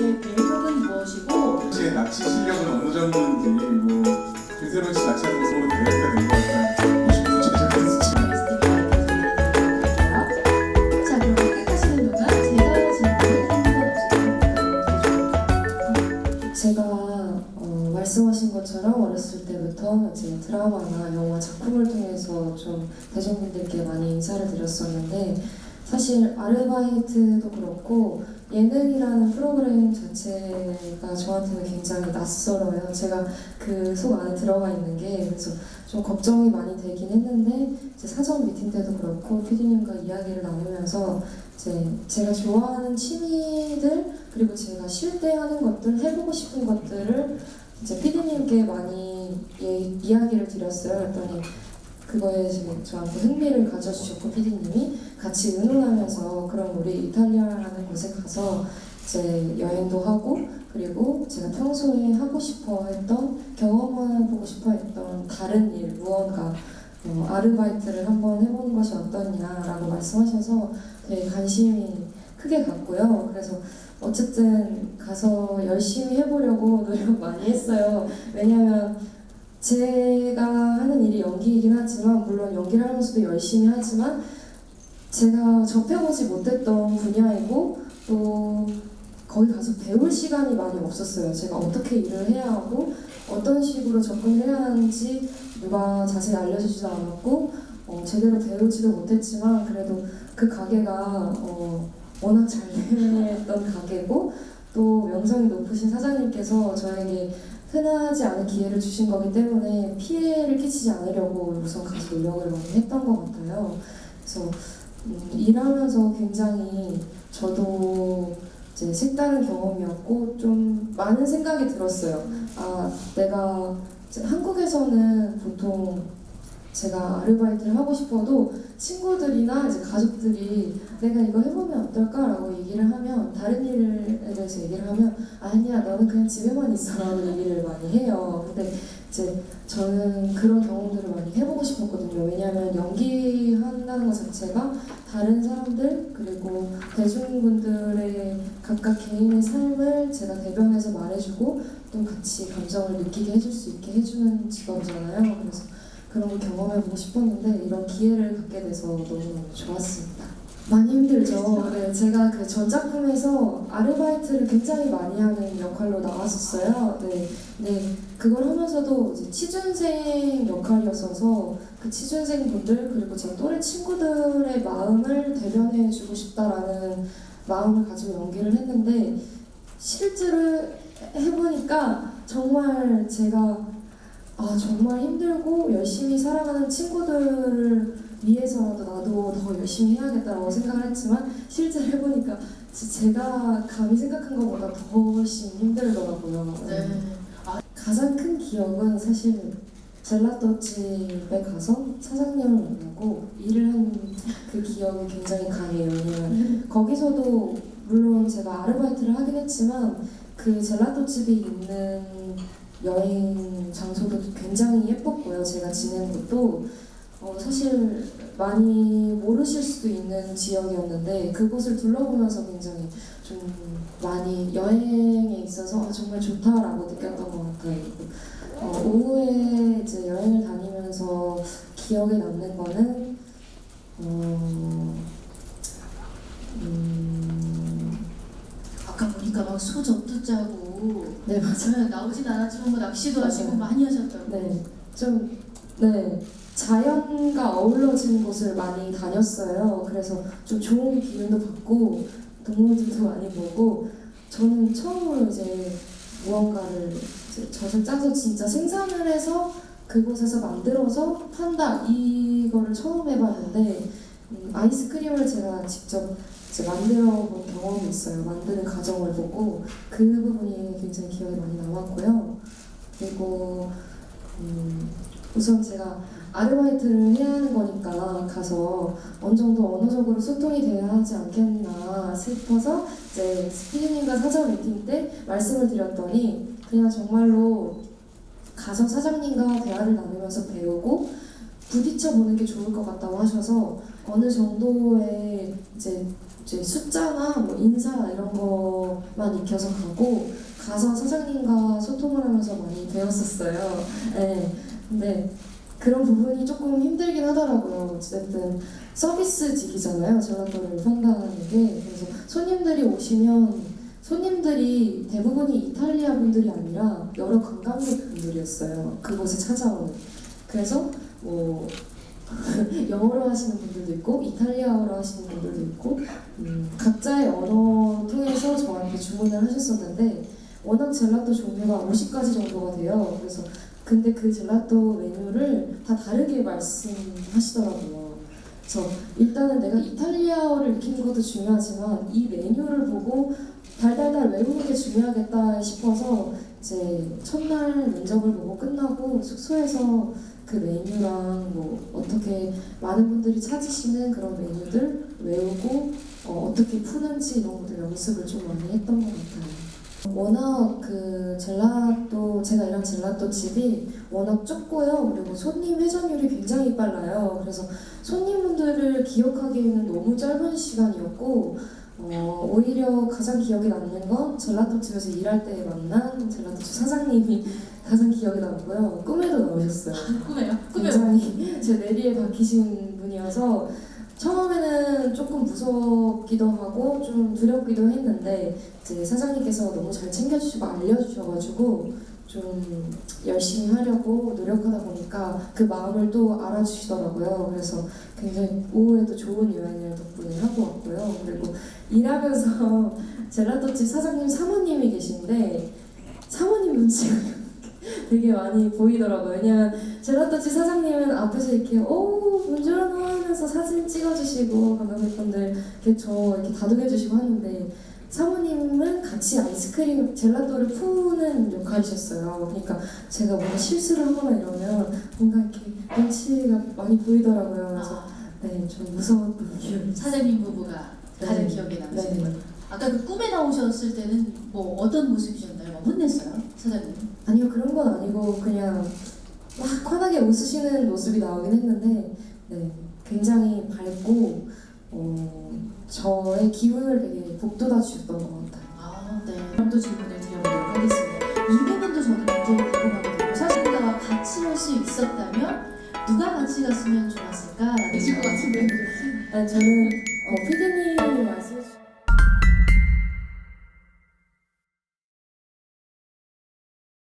매력은 무엇이고 제 낚시 실력은 어느 정도인지 뭐 김세론 씨 낚시하는 모습으로 대략가 된것 같아요. 제가 어, 말씀하신 것처럼 어렸을 때부터 이제 드라마나 영화 작품을 통해서 좀 대중분들께 많이 인사를 드렸었는데 사실 아르바이트도 그렇고 예능이라는 프로그램 자체가 저한테는 굉장히 낯설어요. 제가 그 속 안에 들어가 있는 게 그래서 좀 걱정이 많이 되긴 했는데 이제 사전 미팅 때도 그렇고 피디님과 이야기를 나누면서 이제 제가 좋아하는 취미들 그리고 제가 쉴 때 하는 것들 해보고 싶은 것들을 이제 피디님께 많이 예, 이야기를 드렸어요. 그랬더니 그거에 지금 저한테 흥미를 가져주셨고 피디님이 같이 의논하면서 그럼 우리 이탈리아라는 곳에 가서 이제 여행도 하고 그리고 제가 평소에 하고 싶어 했던 경험해보고 싶어 했던 다른 일 무언가 어, 아르바이트를 한번 해보는 것이 어떠냐라고 말씀하셔서 되게 관심이 크게 갔고요. 그래서 어쨌든 가서 열심히 해보려고 노력 많이 했어요. 왜냐면 제가 하는 일이 연기이긴 하지만 물론 연기를 하면서도 열심히 하지만 제가 접해보지 못했던 분야이고 또 거기 가서 배울 시간이 많이 없었어요. 제가 어떻게 일을 해야 하고 어떤 식으로 접근을 해야 하는지 누가 자세히 알려주지도 않았고 어, 제대로 배우지도 못했지만 그래도 그 가게가 어, 워낙 잘 됐던 가게고 또 명성이 높으신 사장님께서 저에게 흔하지 않은 기회를 주신 거기 때문에 피해를 끼치지 않으려고 우선 가서 노력을 많이 했던 것 같아요. 그래서 음, 일하면서 굉장히 저도 이제 색다른 경험이었고 좀 많은 생각이 들었어요. 아 내가 한국에서는 보통 제가 아르바이트를 하고 싶어도 친구들이나 이제 가족들이 내가 이거 해보면 어떨까라고 얘기를 하면 다른 일에 대해서 얘기를 하면 아니야 너는 그냥 집에만 있어라고 얘기를 많이 해요. 근데 이제 저는 그런 경험들을 많이 해보고 싶었거든요. 왜냐하면 연기한다는 것 자체가 다른 사람들 그리고 대중분들의 각각 개인의 삶을 제가 대변해서 말해주고 또 같이 감정을 느끼게 해줄 수 있게 해주는 직업이잖아요. 그래서 그런 걸 경험해보고 싶었는데 이런 기회를 갖게 돼서 너무너무 좋았습니다. 많이 힘들죠. 네, 제가 그 전작품에서 아르바이트를 굉장히 많이 하는 역할로 나왔었어요. 네, 네, 그걸 하면서도 이제 취준생 역할이었어서 그 취준생 분들 그리고 제 또래 친구들의 마음을 대변해주고 싶다라는 마음을 가지고 연기를 했는데 실제로 해보니까 정말 제가 아 정말 힘들고 열심히 살아가는 친구들을 위해서라도 나도 더 열심히 해야겠다라고 생각을 했지만 실제로 해보니까 지- 제가 감히 생각한 것보다 더 훨씬 힘들더라고요. 네. 가장 큰 기억은 사실 젤라또 집에 가서 사장님을 만나고 일을 한 그 기억이 굉장히 강해요. 왜냐면 거기서도 물론 제가 아르바이트를 하긴 했지만 그 젤라또 집이 있는 여행 장소도 굉장히 예뻤고요. 제가 지낸 곳도 어, 사실 많이 모르실 수도 있는 지역이었는데 그곳을 둘러보면서 굉장히 좀 많이 여행에 있어서 아, 정말 좋다라고 느꼈던 것 같아요. 어, 오후에 이제 여행을 다니면서 기억에 남는 거는 어, 음, 아까 막 소젖도 짜고 네 맞아요. 나오진 않았지만 뭐 낚시도 맞아요. 하시고 많이 하셨다고 네, 좀, 네, 자연과 어우러진 곳을 많이 다녔어요. 그래서 좀 좋은 기운도 받고, 동물들도 많이 보고, 저는 처음으로 이제 무언가를 이제 젖을 짜서 진짜 생산을 해서 그곳에서 만들어서 판다, 이거를 처음 해봤는데, 음, 아이스크림을 제가 직접 이제 만들어 본 경험이 있어요. 만드는 과정을 보고, 그 부분이 굉장히 기억에 많이 남았고요. 그리고 음, 우선 제가 아르바이트를 해야 하는 거니까 가서 어느 정도 언어적으로 소통이 돼야 하지 않겠나 싶어서 이제 스피디님과 사전 미팅 때 말씀을 드렸더니 그냥 정말로 가서 사장님과 대화를 나누면서 배우고 부딪혀 보는 게 좋을 것 같다고 하셔서 어느 정도의 이제 이제 숫자나 뭐 인사 이런 거만 익혀서 가고 가서 사장님과 소통을 하면서 많이 배웠었어요. 네. 근데 그런 부분이 조금 힘들긴 하더라고요. 어쨌든 서비스직이잖아요. 젤라또를 판다는 게. 그래서 손님들이 오시면 손님들이 대부분이 이탈리아 분들이 아니라 여러 관광객 분들이었어요. 그곳에 찾아오는. 그래서 뭐 영어로 하시는 분들도 있고 이탈리아어로 하시는 분들도 있고 음, 각자의 언어 통해서 저한테 주문을 하셨었는데 워낙 젤라또 종류가 50가지 정도가 돼요. 그래서 근데 그 젤라또 메뉴를 다 다르게 말씀하시더라고요. 그래서 일단은 내가 이탈리아어를 익히는 것도 중요하지만 이 메뉴를 보고 달달달 외우는 게 중요하겠다 싶어서 이제 첫날 면접을 보고 끝나고 숙소에서 그 메뉴랑 뭐 어떻게 많은 분들이 찾으시는 그런 메뉴들 외우고 어, 어떻게 푸는지 이런 것들 연습을 좀 많이 했던 것 같아요. 워낙 그 젤라또 제가 일한 젤라또 집이 워낙 좁고요. 그리고 손님 회전율이 굉장히 빨라요. 그래서 손님분들을 기억하기에는 너무 짧은 시간이었고 어, 오히려 가장 기억에 남는 건 젤라또 집에서 일할 때 만난 젤라또 집 사장님이 가장 기억에 남고요. 꿈에도 나오셨어요. 꿈에요? 꿈에요? 굉장히 제 내리에 박히신 분이어서 처음에는 조금 무섭기도 하고 좀 두렵기도 했는데 이제 사장님께서 너무 잘 챙겨주시고 알려주셔가지고 좀 열심히 하려고 노력하다 보니까 그 마음을 또 알아주시더라고요. 그래서 굉장히 오후에도 좋은 여행을 덕분에 하고 왔고요. 그리고 일하면서 젤라또집 사장님 사모님이 계신데 사모님 눈치가 되게 많이 보이더라고요. 왜냐면 젤라또집 사장님은 앞에서 이렇게 오 문주라노 하면서 사진 찍어주시고 관광객분들 이렇게 저 이렇게 다독여주시고 하는데 사모님은 같이 아이스크림 젤라또를 푸는 역할이셨어요. 그러니까 제가 뭔가 실수를 하거나 이러면 뭔가 이렇게 눈치가 많이 보이더라고요. 그래서 아, 네, 좀 무서웠던 기억이 있어요. 사장님 부부가 가장 네. 기억에 남으시는 네. 거예요. 아까 그 꿈에 나오셨을 때는 뭐 어떤 모습이셨나요? 막 혼냈어요? 사장님? 아니요 그런 건 아니고 그냥 막 환하게 웃으시는 모습이 나오긴 했는데 네, 굉장히 밝고 어, 저의 기운을 되게 북돋아 주셨던 것 같아요. 아, 네. 그럼 또 질문을 드려보도록 하겠습니다. 이 부분도 저는 굉장히 궁금하거든요. 사진가와 같이 할 수 있었다면 누가 같이 갔으면 좋았을까? 라는 것 같은데. 아니, 저는 어, 피디님이 말씀해 주신